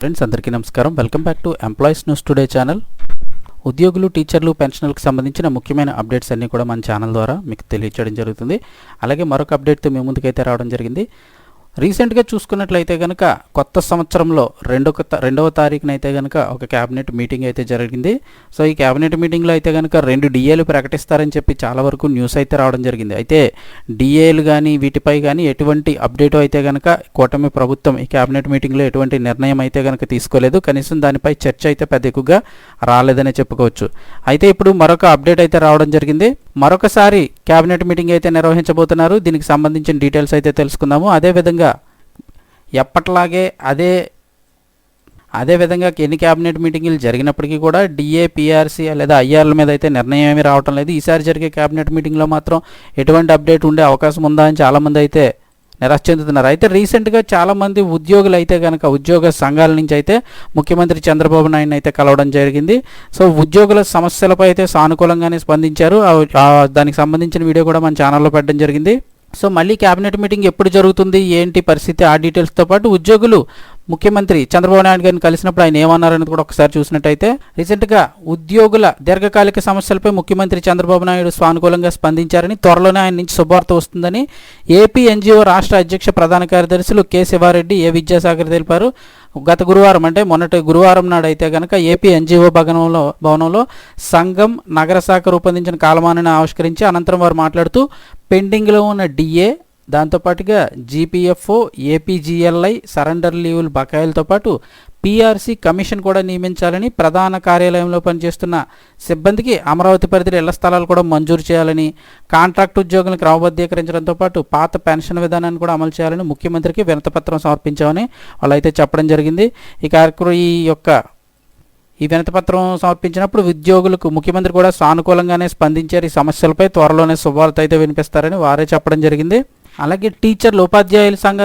Friends అందరికీ నమస్కారం. Welcome back to employees news today channel ఉద్యోగులు టీచర్లు పెన్షన్లకు సంబంధించిన ముఖ్యమైన అప్డేట్స్ అన్నీ కూడా మన ఛానల్ ద్వారా మీకు తెలియచేయడం జరుగుతుంది. అలాగే మరొక అప్డేట్తో మీ ముందుకైతే రావడం జరిగింది. రీసెంట్గా చూసుకున్నట్లయితే కనుక కొత్త సంవత్సరంలో రెండవ త- రెండవ తారీఖున అయితే కనుక ఒక క్యాబినెట్ మీటింగ్ అయితే జరిగింది. సో ఈ క్యాబినెట్ మీటింగ్లో అయితే కనుక రెండు డిఏలు ప్రకటిస్తారని చెప్పి చాలా వరకు న్యూస్ అయితే రావడం జరిగింది. అయితే డిఏలు కానీ వీటిపై కానీ ఎటువంటి అప్డేట్ అయితే కనుక కూటమి ప్రభుత్వం ఈ క్యాబినెట్ మీటింగ్లో ఎటువంటి నిర్ణయం అయితే కనుక తీసుకోలేదు. కనీసం దానిపై చర్చ అయితే పెద్ద ఎక్కువగా రాలేదనే చెప్పుకోవచ్చు. అయితే ఇప్పుడు మరొక అప్డేట్ అయితే రావడం జరిగింది. మరొకసారి క్యాబినెట్ మీటింగ్ అయితే నిర్వహించబోతున్నారు. దీనికి సంబంధించిన డీటెయిల్స్ అయితే తెలుసుకుందాము. అదేవిధంగా ఎప్పట్లాగే అదే అదే విధంగా ఎన్ని క్యాబినెట్ మీటింగులు జరిగినప్పటికీ కూడా డిఏ పిఆర్సీ లేదా ఐఆర్ల మీద అయితే నిర్ణయం ఏమీ రావటం లేదు. ఈసారి జరిగే క్యాబినెట్ మీటింగ్లో మాత్రం ఎటువంటి అప్డేట్ ఉండే అవకాశం ఉందా అని చాలామంది అయితే నిరాశ చెందుతున్నారు. అయితే రీసెంట్గా చాలామంది ఉద్యోగులు అయితే కనుక ఉద్యోగ సంఘాల నుంచి అయితే ముఖ్యమంత్రి చంద్రబాబు నాయుడు అయితే కలవడం జరిగింది. సో ఉద్యోగుల సమస్యలపై అయితే సానుకూలంగానే స్పందించారు. దానికి సంబంధించిన వీడియో కూడా మన ఛానల్లో పెట్టడం జరిగింది. సో మళ్ళీ క్యాబినెట్ మీటింగ్ ఎప్పుడు జరుగుతుంది? ఏంటి పరిస్థితి? ఆ డీటెయిల్స్తో పాటు ఉద్యోగులు ముఖ్యమంత్రి చంద్రబాబు నాయుడు గారిని కలిసినప్పుడు ఆయన ఏమన్నారనేది కూడా ఒకసారి చూసినట్టయితే రీసెంట్గా ఉద్యోగుల దీర్ఘకాలిక సమస్యలపై ముఖ్యమంత్రి చంద్రబాబు నాయుడు సానుకూలంగా స్పందించారని త్వరలోనే ఆయన నుంచి శుభవార్త వస్తుందని ఏపీ ఎన్జిఓ రాష్ట్ర అధ్యక్ష ప్రధాన కార్యదర్శులు కె శివారెడ్డి ఏ విద్యాసాగర్ తెలిపారు. గత గురువారం అంటే మొన్నటి గురువారం నాడు అయితే కనుక ఏపీ ఎన్జిఓ భవనంలో భవనంలో సంఘం నగర శాఖ రూపొందించిన కాలమానాన్ని ఆవిష్కరించి అనంతరం వారు మాట్లాడుతూ పెండింగ్లో ఉన్న డిఏ దాంతోపాటుగా జీపీఎఫ్ఓ ఏపీజీఎల్ఐ సరెండర్ లీవుల బకాయిలతో పాటు పీఆర్సీ కమిషన్ కూడా నియమించాలని ప్రధాన కార్యాలయంలో పనిచేస్తున్న సిబ్బందికి అమరావతి పరిధిలో ఇళ్ళ స్థలాలు కూడా మంజూరు చేయాలని కాంట్రాక్ట్ ఉద్యోగులను క్రమబద్ధీకరించడంతో పాటు పాత పెన్షన్ విధానాన్ని కూడా అమలు చేయాలని ముఖ్యమంత్రికి వినతపత్రం సమర్పించామని వాళ్ళైతే చెప్పడం జరిగింది. ఈ కార్యక్రమం ఈ యొక్క ఈ వినతిపత్రం సమర్పించినప్పుడు ఉద్యోగులకు ముఖ్యమంత్రి కూడా సానుకూలంగానే స్పందించారు. ఈ సమస్యలపై త్వరలోనే శుభవార్త అయితే వినిపిస్తారని వారే చెప్పడం జరిగింది. అలాగే టీచర్లు ఉపాధ్యాయుల సంఘ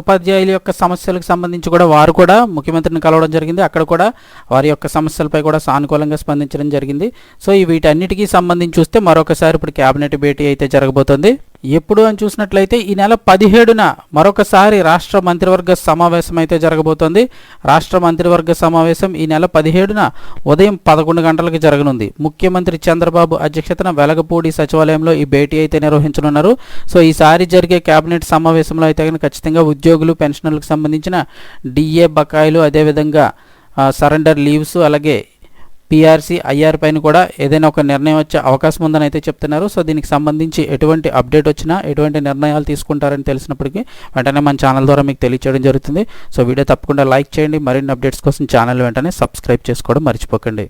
ఉపాధ్యాయుల యొక్క సమస్యలకు సంబంధించి కూడా వారు కూడా ముఖ్యమంత్రిని కలవడం జరిగింది. అక్కడ కూడా వారి యొక్క సమస్యలపై కూడా సానుకూలంగా స్పందించడం జరిగింది. సో ఈ వీటన్నిటికీ సంబంధించి చూస్తే మరొకసారి ఇప్పుడు కేబినెట్ భేటీ అయితే జరగబోతోంది. ఎప్పుడు అని చూసినట్లయితే ఈ నెల పదిహేడున మరొకసారి రాష్ట్ర మంత్రివర్గ సమావేశం అయితే జరగబోతోంది. రాష్ట్ర మంత్రివర్గ సమావేశం ఈ నెల పదిహేడున ఉదయం పదకొండు గంటలకు జరగనుంది. ముఖ్యమంత్రి చంద్రబాబు అధ్యక్షతన వెలగపూడి సచివాలయంలో ఈ భేటీ అయితే నిర్వహించనున్నారు. సో ఈసారి జరిగే కేబినెట్ సమావేశంలో అయితే కనుక ఖచ్చితంగా ఉద్యోగులు పెన్షనర్లకు సంబంధించిన డిఏ బకాయిలు అదేవిధంగా సరెండర్ లీవ్స్ అలాగే పీఆర్సీ ఐఆర్ పైన కూడా ఏదైనా ఒక నిర్ణయం వచ్చే అవకాశం ఉందని అయితే చెప్తున్నారు. సో దీనికి సంబంధించి ఎటువంటి అప్డేట్ వచ్చినా ఎటువంటి నిర్ణయాలు తీసుకుంటారని తెలిసినప్పటికీ వెంటనే మన ఛానల్ ద్వారా మీకు తెలియచేయడం జరుగుతుంది. సో వీడియో తప్పకుండా లైక్ చేయండి. మరిన్ని అప్డేట్స్ కోసం ఛానల్ వెంటనే సబ్స్క్రైబ్ చేసుకోవడం మర్చిపోకండి.